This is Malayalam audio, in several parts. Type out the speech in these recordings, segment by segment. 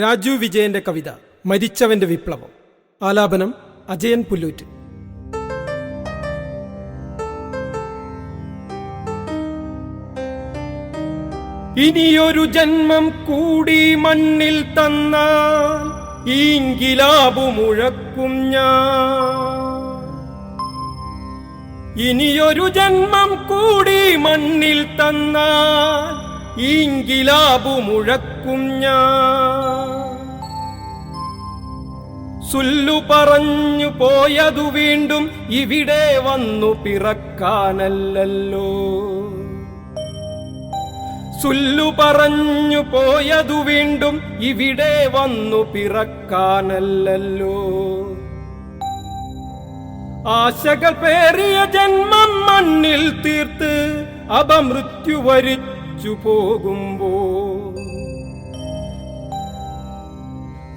രാജു വിജയന്റെ കവിത മരിച്ചവന്റെ വിപ്ലവം. ആലാപനം അജയൻ പുല്ലൂറ്റ്. ഇനിയൊരു ജന്മം കൂടി മണ്ണിൽ തന്നാൽ ഈങ്കിലാബു മുഴക്കും ഞാൻ. ഇനിയൊരു ജന്മം കൂടി മണ്ണിൽ തന്നാൽ ഈങ്കിലാബു മുഴക്കും ഞാൻ. സുല്ലു പറഞ്ഞു പോയതു വീണ്ടും ഇവിടെ വന്നു പിറക്കാനല്ലല്ലോ. സുല്ലു പറഞ്ഞു പോയതു വീണ്ടും ഇവിടെ വന്നു പിറക്കാനല്ലല്ലോ. ആശകൾ പേറിയ ജന്മം മണ്ണിൽ തീർത്ത് അപമൃത്യു വരിച്ചു പോകുമ്പോ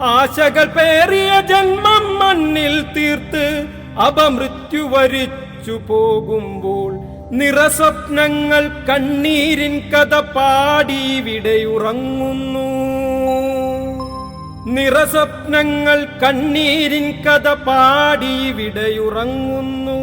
ആശകൾ പേറിയ ജന്മം മണ്ണിൽ തീർത്ത് അപമൃത്യു വരിച്ചു പോകുമ്പോൾ നിറസ്വപ്നങ്ങൾ കണ്ണീരിൻ കഥ പാടി വിടയുറങ്ങുന്നു. നിറസ്വപ്നങ്ങൾ കണ്ണീരിൻ കഥ പാടി വിടയുറങ്ങുന്നു.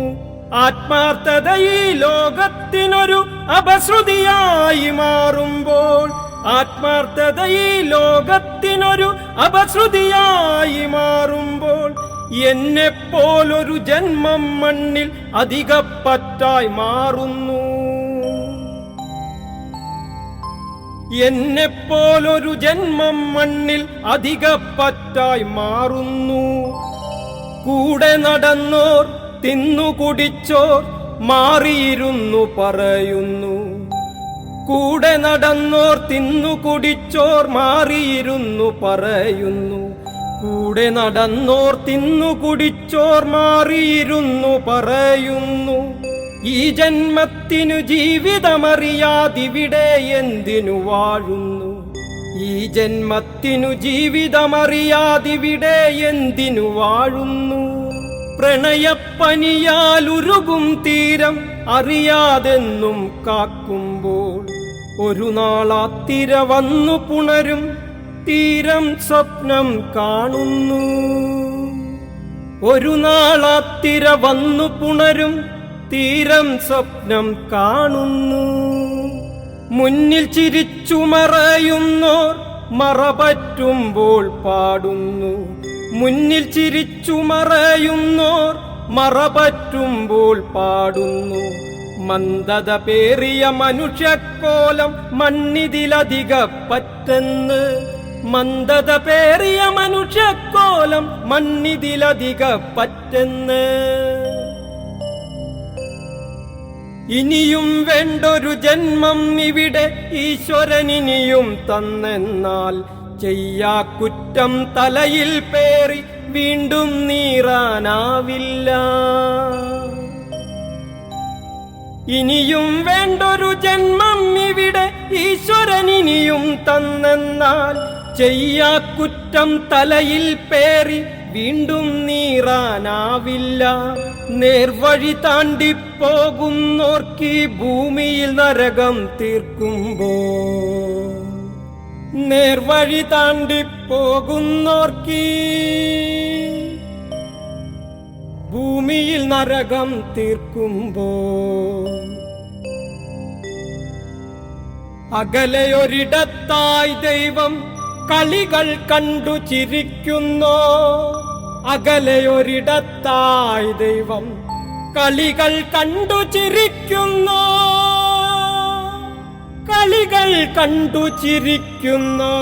ആത്മാർത്ഥത ഈ ലോകത്തിനൊരു അപശ്രുതിയായി മാറുമ്പോൾ ആത്മാർത്ഥത ലോകത്തിനൊരു അപശ്രുതിയായി മാറുമ്പോൾ എന്നെ പോലൊരു ജന്മം മണ്ണിൽ അധികപ്പറ്റായി മാറുന്നു. എന്നെ പോലൊരു ജന്മം മണ്ണിൽ അധികപ്പറ്റായി മാറുന്നു. കൂടെ നടന്നോർ തിന്നു കുടിച്ചോർ മാറിയിരുന്നു പറയുന്നു. കൂടെ നടന്നോർ തിന്നു കുടിച്ചോർ മാറിയിരുന്നു പറയുന്നു. കൂടെ നടന്നോർ തിന്നു കുടിച്ചോർ മാറിയിരുന്നു പറയുന്നു. ഈ ജന്മത്തിനു ജീവിതമറിയാതിവിടെ എന്തിനു വാഴുന്നു? ഈ ജന്മത്തിനു ജീവിതമറിയാതിവിടെ എന്തിനു വാഴുന്നു? പ്രണയപ്പനിയാലുരുകും തീരം അറിയാതെന്നും കാക്കുമ്പോൾ ഒരു നാളാത്തിര വന്നു പുണരും തീരം സ്വപ്നം കാണുന്നു. ഒരു നാളാത്തിര വന്നു പുണരും തീരം സ്വപ്നം കാണുന്നു. മുന്നിൽ ചിരിച്ചു മറയുന്നോർ മറപറ്റുമ്പോൾ പാടുന്നു. മുന്നിൽ ചിരിച്ചു മറയുന്നോർ മറപറ്റുമ്പോൾ പാടുന്നു. മന്ദത പേറിയ മനുഷ്യക്കോലം മണ്ണിതിലധിക പറ്റെന്ന്. മന്ദത പേറിയ മനുഷ്യക്കോലം മണ്ണിതിലധിക പറ്റെന്ന്. ഇനിയും വേണ്ടൊരു ജന്മം ഇവിടെ ഈശ്വരനിനിയും തന്നെന്നാൽ ചെയ്യാ കുറ്റം തലയിൽ പേറി വീണ്ടും നീറാനാവില്ല. ഇനിയും വേണ്ടൊരു ജന്മം ഇവിടെ ഈശ്വരൻ ഇനിയും തന്നെന്നാൽ ചെയ്യാ കുറ്റം തലയിൽ പേറി വീണ്ടും നീറാനാവില്ല. നേർവഴി താണ്ടിപ്പോകുന്നോർക്കി ഭൂമിയിൽ നരകം തീർക്കുമ്പോ നേർവഴി താണ്ടിപ്പോകുന്നോർക്കി ഭൂമിയിൽ നരകം തീർക്കുമ്പോ അകലെയൊരിടത്തായി ദൈവം കളികൾ കണ്ടു ചിരിക്കുന്നോ. അകലെയൊരിടത്തായി ദൈവം കളികൾ കണ്ടു ചിരിക്കുന്നോ. കളികൾ കണ്ടു ചിരിക്കുന്നോ.